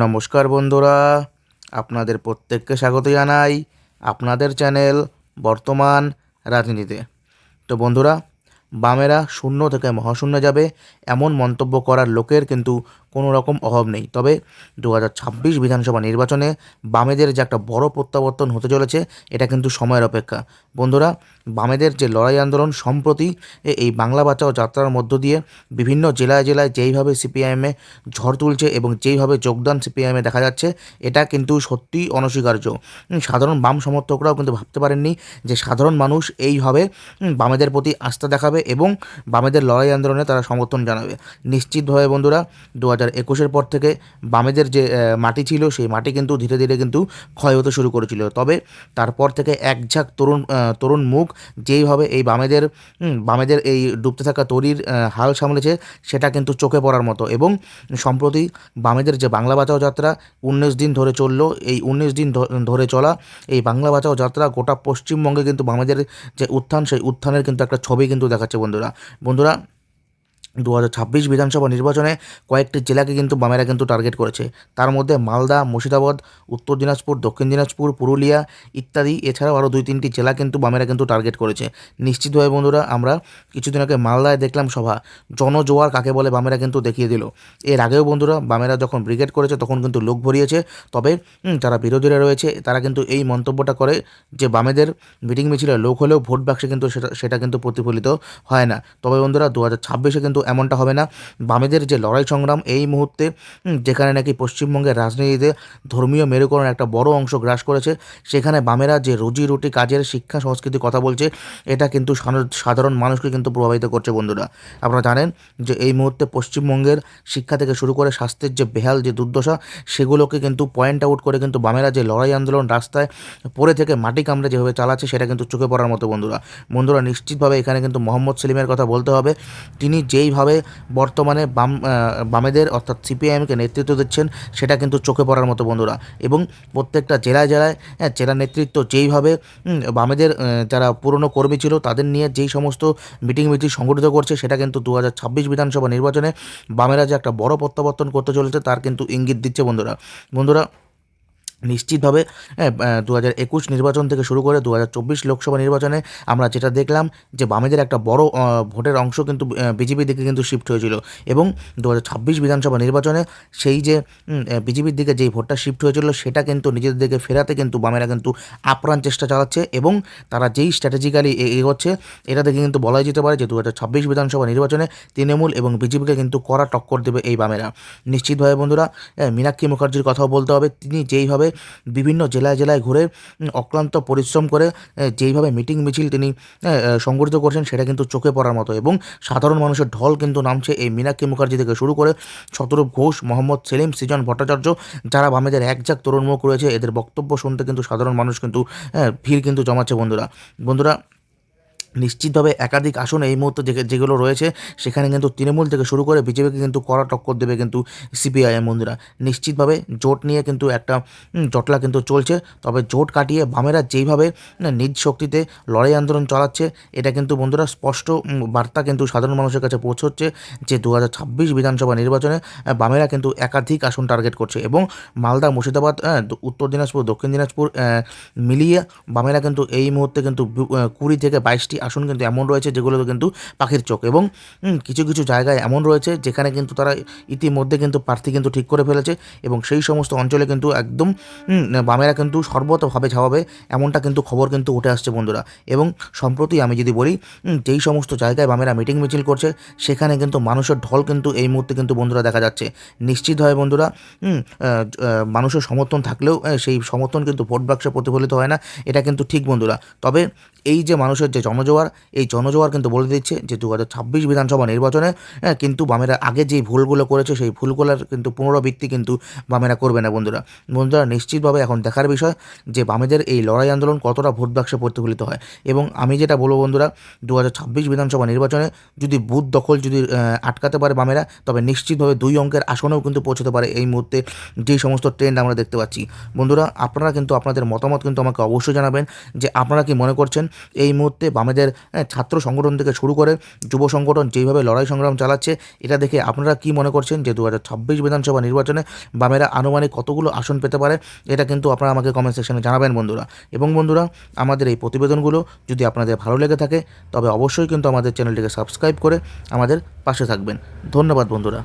নমস্কার বন্ধুরা, আপনাদের প্রত্যেককে স্বাগত জানাই আপনাদের চ্যানেল বর্তমান রাজনীতিতে। তো বন্ধুরা, বামেরা শূন্য থেকে মহাশূন্য যাবে, এমন মন্তব্য করার লোকের কিন্তু কোনো রকম অভাব নেই। তবে দু বিধানসভা নির্বাচনে বামেদের যে একটা বড় প্রত্যাবর্তন হতে চলেছে, এটা কিন্তু সময়ের অপেক্ষা। বন্ধুরা, বামেদের যে লড়াই আন্দোলন, সম্প্রতি এই বাংলা বাঁচাও যাত্রার মধ্য দিয়ে বিভিন্ন জেলায় জেলায় যেইভাবে সিপিআইএমে ঝড় তুলছে এবং যেইভাবে যোগদান সিপিআইএমে দেখা যাচ্ছে, এটা কিন্তু সত্যিই অনস্বীকার্য। সাধারণ বাম সমর্থকরাও কিন্তু ভাবতে পারেননি যে সাধারণ মানুষ এইভাবে বামেদের প্রতি আস্থা দেখাবে এবং বামেদের লড়াই আন্দোলনে তারা সমর্থন জানাবে। নিশ্চিতভাবে বন্ধুরা, দু হাজার হাজার একুশের পর থেকে বামেদের যে মাটি ছিল, সেই মাটি কিন্তু ধীরে ধীরে কিন্তু ক্ষয় হতে শুরু করেছিল। তবে তারপর থেকে এক ঝাঁক তরুণ তরুণ মুখ যেইভাবে এই বামেদের বামেদের এই ডুবতে থাকা তরির হাল সামলেছে, সেটা কিন্তু চোখে পড়ার মতো। এবং সম্প্রতি বামেদের যে বাংলা বাঁচাও যাত্রা, উনিশ দিন ধরে চলল। এই উনিশ দিন ধরে চলা এই বাংলা বাঁচাও যাত্রা গোটা পশ্চিমবঙ্গে কিন্তু বামেদের যে উত্থান, সেই উত্থানের কিন্তু একটা ছবি কিন্তু দেখাচ্ছে বন্ধুরা। বন্ধুরা দু ছাব্বিশ বিধানসভা নির্বাচনে কয়েকটি জেলাকে কিন্তু বামেরা কিন্তু টার্গেট করেছে। তার মধ্যে মালদা, মুর্শিদাবাদ, উত্তর দিনাজপুর, দক্ষিণ দিনাজপুর, পুরুলিয়া ইত্যাদি। এছাড়াও আরও দুই তিনটি জেলা কিন্তু বামেরা কিন্তু টার্গেট করেছে। নিশ্চিতভাবে বন্ধুরা, আমরা কিছুদিন আগে মালদায় দেখলাম সভা। জনজোয়ার কাকে বলে বামেরা কিন্তু দেখিয়ে দিল। এর আগেও বন্ধুরা, বামেরা যখন ব্রিগেড করেছে, তখন কিন্তু লোক ভরিয়েছে। তবে যারা বিরোধীরা রয়েছে, তারা কিন্তু এই মন্তব্যটা করে যে বামেদের মিটিং মিছিলে লোক হলেও ভোট বাক্সে কিন্তু সেটা সেটা কিন্তু প্রতিফলিত হয় না। তবে বন্ধুরা, দু হাজার ছাব্বিশে কিন্তু এমনটা হবে না। বামেদের যে লড়াই সংগ্রাম, এই মুহূর্তে যেখানে নাকি পশ্চিমবঙ্গের রাজনীতিতে ধর্মীয় মেরুকরণ একটা বড় অংশ গ্রাস করেছে, সেখানে বামেরা যে রুজি রুটি কাজের শিক্ষা, সংস্কৃতি কথা বলছে, এটা কিন্তু সাধারণ- মানুষকে কিন্তু প্রভাবিত করছে বন্ধুরা। আপনারা জানেন যে এই মুহূর্তে পশ্চিমবঙ্গের শিক্ষা থেকে শুরু করে স্বাস্থ্যের যে বেহাল, যে দুর্দশা, সেগুলোকে কিন্তু পয়েন্ট আউট করে কিন্তু বামেরা যে লড়াই আন্দোলন রাস্তায় পড়ে থেকে মাটি কামড়ে যেভাবে চালাচ্ছে, সেটা কিন্তু চোখে পড়ার মতো বন্ধুরা। বন্ধুরা, নিশ্চিতভাবে এখানে কিন্তু মোহাম্মদ সেলিমের কথা বলতে হবে। তিনি যেইভাবে বর্তমানে বাম বামেদের অর্থাৎ সিপিআইএমকে নেতৃত্ব দিচ্ছেন সেটা কিন্তু চোখে পড়ার মতো বন্ধুরা। এবং প্রত্যেকটা জেলায় জেলায় হ্যাঁ, জেলা নেতৃত্ব যেইভাবে বামেদের যারা পুরনো কর্মী ছিল তাদের নিয়ে যেই সমস্ত মিটিং মিটিং সংগঠিত করছে সেটা কিন্তু দু হাজার ছাব্বিশ বিধানসভা নির্বাচনে বামেরা যে একটা বড় প্রত্যাবর্তন করতে চলেছে তার কিন্তু ইঙ্গিত দিচ্ছে বন্ধুরা। বন্ধুরা নিশ্চিতভাবে দু হাজার একুশ নির্বাচন থেকে শুরু করে দু হাজার চব্বিশ লোকসভা নির্বাচনে আমরা যেটা দেখলাম যে বামেদের একটা বড় ভোটের অংশ কিন্তু বিজেপির দিকে কিন্তু শিফট হয়েছিল। এবং দু হাজার ছাব্বিশ বিধানসভা নির্বাচনে সেই যে বিজেপির দিকে যেই ভোটটা শিফট হয়েছিল সেটা কিন্তু নিজেদের দিকে ফেরাতে কিন্তু বামেরা কিন্তু আপ্রাণ চেষ্টা চালাচ্ছে এবং তারা যেই স্ট্র্যাটেজিক্যালি এগোচ্ছে এটা দেখে কিন্তু বলাই যেতে পারে যে দু হাজার ছাব্বিশ বিধানসভা নির্বাচনে তৃণমূল এবং বিজেপিকে কিন্তু কড়া টক্কর দেবে এই বামেরা। নিশ্চিতভাবে বন্ধুরা আহ, মীনাক্ষী মুখার্জির কথাও বলতে হবে তিনি যেইভাবে বিভিন্ন জেলায় জেলায় ঘুরে অক্লান্ত পরিশ্রম করে যেইভাবে মিটিং মিছিল তিনি সংগঠিত করছেন সেটা কিন্তু চোখে পড়ার মতো। এবং সাধারণ মানুষের ঢল কিন্তু নামছে এই মীনাক্ষী মুখার্জি থেকে শুরু করে শতরূপ ঘোষ, মোহাম্মদ সেলিম, সৃজন ভট্টাচার্য, যারা বামেদের একজাক তরুণ মুখ রয়েছে, এদের বক্তব্য শুনতে কিন্তু সাধারণ মানুষ কিন্তু ভিড় কিন্তু জমাচ্ছে বন্ধুরা। বন্ধুরা নিশ্চিতভাবে একাধিক আসন এই মুহূর্তে যেগুলো রয়েছে, সেখানে কিন্তু তৃণমূল থেকে শুরু করে বিজেপিকে কিন্তু কড়া টক্কর দেবে কিন্তু সিপিআইএম বন্ধুরা নিশ্চিতভাবে জোট নিয়ে কিন্তু একটা জটলা কিন্তু চলছে। তবে জোট কাটিয়ে বামেরা যেইভাবে নিজ শক্তিতে লড়াই আন্দোলন চালাচ্ছে, এটা কিন্তু বন্ধুরা স্পষ্ট বার্তা কিন্তু সাধারণ মানুষের কাছে পৌঁছচ্ছে যে দু হাজার ছাব্বিশ বিধানসভা নির্বাচনে বামেরা কিন্তু একাধিক আসন টার্গেট করছে এবং মালদা, মুর্শিদাবাদ উত্তর দিনাজপুর, দক্ষিণ দিনাজপুর মিলিয়ে বামেরা কিন্তু এই মুহূর্তে কিন্তু কুড়ি থেকে বাইশটি আসন কিন্তু এমন রয়েছে যেগুলো কিন্তু পাখির চোখ এবং কিছু কিছু জায়গায় এমন রয়েছে যেখানে কিন্তু তারা ইতিমধ্যে কিন্তু প্রার্থী কিন্তু ঠিক করে ফেলেছে এবং সেই সমস্ত অঞ্চলে কিন্তু একদম বামেরা কিন্তু সর্বতভাবে ছাপাবে এমনটা কিন্তু খবর কিন্তু উঠে আসছে বন্ধুরা। এবং সম্প্রতি আমি যদি বলি যেই সমস্ত জায়গায় বামেরা মিটিং মিছিল করছে সেখানে কিন্তু মানুষের ঢল কিন্তু এই মুহূর্তে কিন্তু বন্ধুরা দেখা যাচ্ছে। নিশ্চিতভাবে বন্ধুরা উম, আহ, আহ, মানুষের সমর্থন থাকলেও সেই সমর্থন কিন্তু ভোট বাক্সে প্রতিফলিত হয় না এটা কিন্তু ঠিক বন্ধুরা। তবে এই যে মানুষের যে জনজোয়ার, এই জনজোয়ার কিন্তু বলে দিচ্ছে যে দু ছাব্বিশ বিধানসভা নির্বাচনে কিন্তু বামেরা আগে যেই ভুলগুলো করেছে, সেই ভুলগুলোর কিন্তু পুনরাবৃত্তি কিন্তু বামেরা করবে না বন্ধুরা। বন্ধুরা, নিশ্চিতভাবে এখন দেখার বিষয় যে বামেদের এই লড়াই আন্দোলন কতটা ভোট বাক্সে প্রতিফলিত হয়। এবং আমি যেটা বলব বন্ধুরা দু হাজার ছাব্বিশ বিধানসভা নির্বাচনে যদি বুথ দখল যদি আটকাতে পারে বামেরা, তবে নিশ্চিতভাবে দুই অঙ্কের আসনেও কিন্তু পৌঁছতে পারে এই মুহূর্তে যেই সমস্ত ট্রেন্ড আমরা দেখতে পাচ্ছি। বন্ধুরা, আপনারা কিন্তু আপনাদের মতামত কিন্তু আমাকে অবশ্যই জানাবেন যে আপনারা কি মনে করছেন এই মুহূর্তে বামেদের ছাত্র সংগঠন থেকে শুরু করে যুব সংগঠন যেইভাবে লড়াই সংগ্রাম চালাচ্ছে, এটা দেখে আপনারা কি মনে করছেন যে দু হাজার ছাব্বিশ বিধানসভা নির্বাচনে বামেরা আনুমানিক কতগুলো আসন পেতে পারে? এটা কিন্তু আপনারা আমাকে কমেন্ট সেকশনে জানাবেন বন্ধুরা। এবং বন্ধুরা, আমাদের এই প্রতিবেদনগুলো যদি আপনাদের ভালো লেগে থাকে, তবে অবশ্যই কিন্তু আমাদের চ্যানেলটিকে সাবস্ক্রাইব করে আমাদের পাশে থাকবেন। ধন্যবাদ বন্ধুরা।